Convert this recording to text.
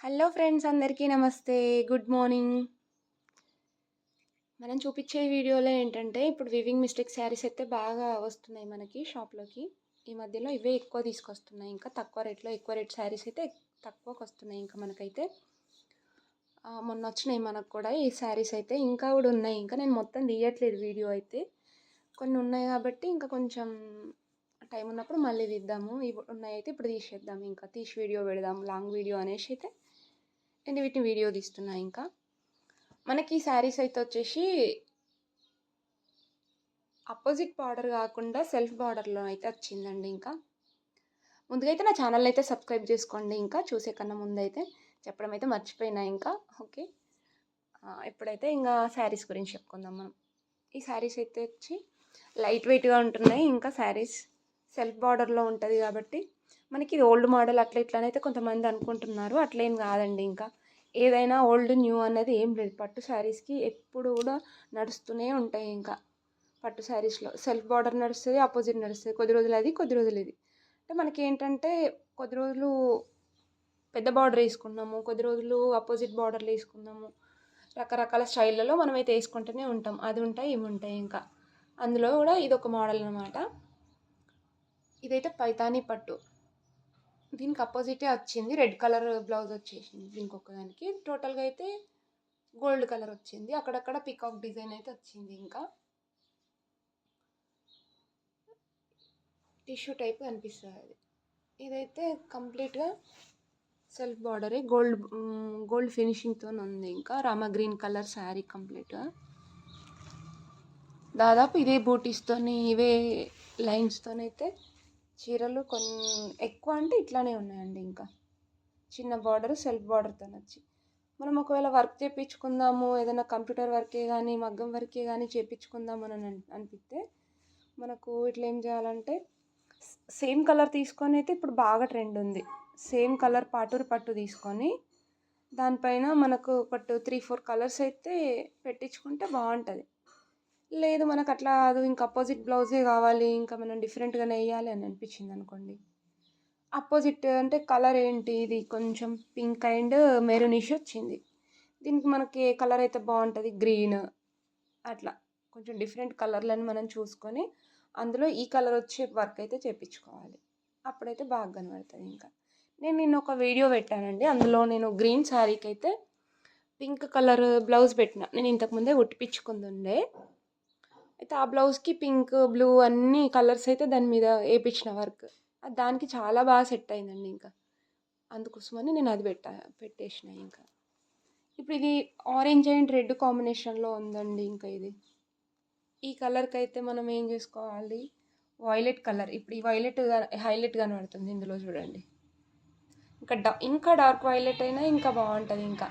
Hello friends అందరికీ నమస్తే. Good morning. మనం చూపించే వీడియోలో ఏంటంటే ఇప్పుడు వివింగ్ మిస్టేక్ శారీస్ అయితే బాగా వస్తున్నాయి మనకి షాప్లోకి ఈ మధ్యలో ఇవే ఎక్కువ తీసుకొస్తున్నాయి. ఇంకా తక్కువ రేట్లో ఎక్కువ రేట్ శారీస్ అయితే తక్కువకి వస్తున్నాయి ఇంకా మనకైతే. మొన్న వచ్చినాయి మనకు కూడా ఈ శారీస్ అయితే. ఇంకా కూడా ఉన్నాయి. ఇంకా నేను మొత్తం తీయట్లేదు వీడియో అయితే. కొన్ని ఉన్నాయి కాబట్టి ఇంకా కొంచెం టైం ఉన్నప్పుడు మళ్ళీ తీద్దాము. ఇప్పుడు ఉన్నాయి అయితే ఇప్పుడు తీసేద్దాం. ఇంకా తీసి వీడియో పెడదాం లాంగ్ వీడియో అనేసి అయితే. నేను వీటిని వీడియో తీస్తున్నా ఇంకా. మనకి ఈ శారీస్ అయితే వచ్చేసి అపోజిట్ బార్డర్ కాకుండా సెల్ఫ్ బార్డర్లో అయితే వచ్చిందండి ఇంకా. ముందుగా అయితే నా ఛానల్ అయితే సబ్స్క్రైబ్ చేసుకోండి ఇంకా చూసే కన్నా ముందు అయితే చెప్పడం అయితే మర్చిపోయినా ఇంకా ఓకే. ఇప్పుడైతే ఇంకా శారీస్ గురించి చెప్పుకుందాం మనం. ఈ శారీస్ అయితే వచ్చి లైట్ వెయిట్గా ఉంటున్నాయి ఇంకా శారీస్ సెల్ఫ్ బార్డర్లో ఉంటుంది కాబట్టి మనకి ఇది ఓల్డ్ మోడల్ అట్లా ఇట్లనైతే కొంతమంది అనుకుంటున్నారు. అట్లేం కాదండి ఇంకా. ఏదైనా ఓల్డ్ న్యూ అనేది ఏం లేదు. పట్టు శారీస్కి ఎప్పుడు కూడా నడుస్తూనే ఉంటాయి ఇంకా. పట్టు శారీస్లో సెల్ఫ్ బార్డర్ నడుస్తుంది ఆపోజిట్ నడుస్తుంది. కొద్ది రోజులు అది కొద్ది రోజులు ఇది. అంటే మనకి ఏంటంటే కొద్ది రోజులు పెద్ద బార్డర్ వేసుకున్నాము కొద్ది రోజులు ఆపోజిట్ బార్డర్లు వేసుకున్నాము రకరకాల స్టైళ్ళలో మనమైతే వేసుకుంటూనే ఉంటాం. అది ఉంటాయి ఇవి ఉంటాయి ఇంకా. అందులో కూడా ఇది ఒక మోడల్ అనమాట ఇదైతే పైతానీ పట్టు. దీనికి అపోజిటే వచ్చింది. రెడ్ కలర్ బ్లౌజ్ వచ్చేసింది దీనికి. ఒక్కదానికి టోటల్గా అయితే గోల్డ్ కలర్ వచ్చింది. అక్కడక్కడ పికాక్ డిజైన్ అయితే వచ్చింది ఇంకా. టిష్యూ టైప్ కనిపిస్తుంది. అది ఇదైతే కంప్లీట్గా సెల్ఫ్ బార్డరే గోల్డ్ గోల్డ్ ఫినిషింగ్తో ఉంది ఇంకా. రామ గ్రీన్ కలర్ శారీ కంప్లీట్గా దాదాపు ఇదే బూటీస్తోని ఇవే లైన్స్తోనైతే చీరలు కొన్ని ఎక్కువ అంటే ఇట్లానే ఉన్నాయండి ఇంకా. చిన్న బార్డర్ సెల్ఫ్ బార్డర్తో వచ్చి మనం ఒకవేళ వర్క్ చేయించుకుందాము ఏదైనా కంప్యూటర్ వర్కే కానీ మగ్గం వర్కే కానీ చేయించుకుందాము అని అనిపిస్తే మనకు ఇట్లా ఏం చేయాలంటే సేమ్ కలర్ తీసుకొని అయితే ఇప్పుడు బాగా ట్రెండ్ ఉంది. సేమ్ కలర్ పాటూరు పట్టు తీసుకొని దానిపైన మనకు ఒక టూ త్రీ ఫోర్ కలర్స్ అయితే పెట్టించుకుంటే బాగుంటుంది. లేదు మనకు అట్లా అది ఇంకా అపోజిట్ బ్లౌజే కావాలి. ఇంకా మనం డిఫరెంట్గా వేయాలి అని అనిపించింది అనుకోండి. అపోజిట్ అంటే కలర్ ఏంటి? ఇది కొంచెం పింక్ అండ్ మెరూనిష్ వచ్చింది. దీనికి మనకి ఏ కలర్ అయితే బాగుంటుంది? గ్రీన్ అట్లా. కొంచెం డిఫరెంట్ కలర్లను మనం చూసుకొని అందులో ఈ కలర్ వచ్చే వర్క్ అయితే చేపించుకోవాలి. అప్పుడైతే బాగా కనబడుతుంది ఇంకా. నేను నిన్న ఒక వీడియో పెట్టానండి. అందులో నేను గ్రీన్ శారీకి అయితే పింక్ కలర్ బ్లౌజ్ పెట్టిన. నేను ఇంతకుముందే ఉట్టిపించుకుంది ఉండే అయితే ఆ బ్లౌజ్కి పింక్ బ్లూ అన్ని కలర్స్ అయితే దాని మీద వేయించిన వర్క్. అది దానికి చాలా బాగా సెట్ అయిందండి ఇంకా. అందుకోసమని నేను అది పెట్టా పెట్టేసిన ఇంకా. ఇప్పుడు ఇది ఆరెంజ్ అండ్ రెడ్ కాంబినేషన్లో ఉందండి ఇంకా ఇది. ఈ కలర్కి అయితే మనం ఏం చేసుకోవాలి? Violet colour. ఇప్పుడు ఈ వైలెట్ హైలైట్ కనబడుతుంది ఇందులో చూడండి. ఇంకా డా ఇంకా డార్క్ వైలెట్ అయినా ఇంకా బాగుంటుంది ఇంకా.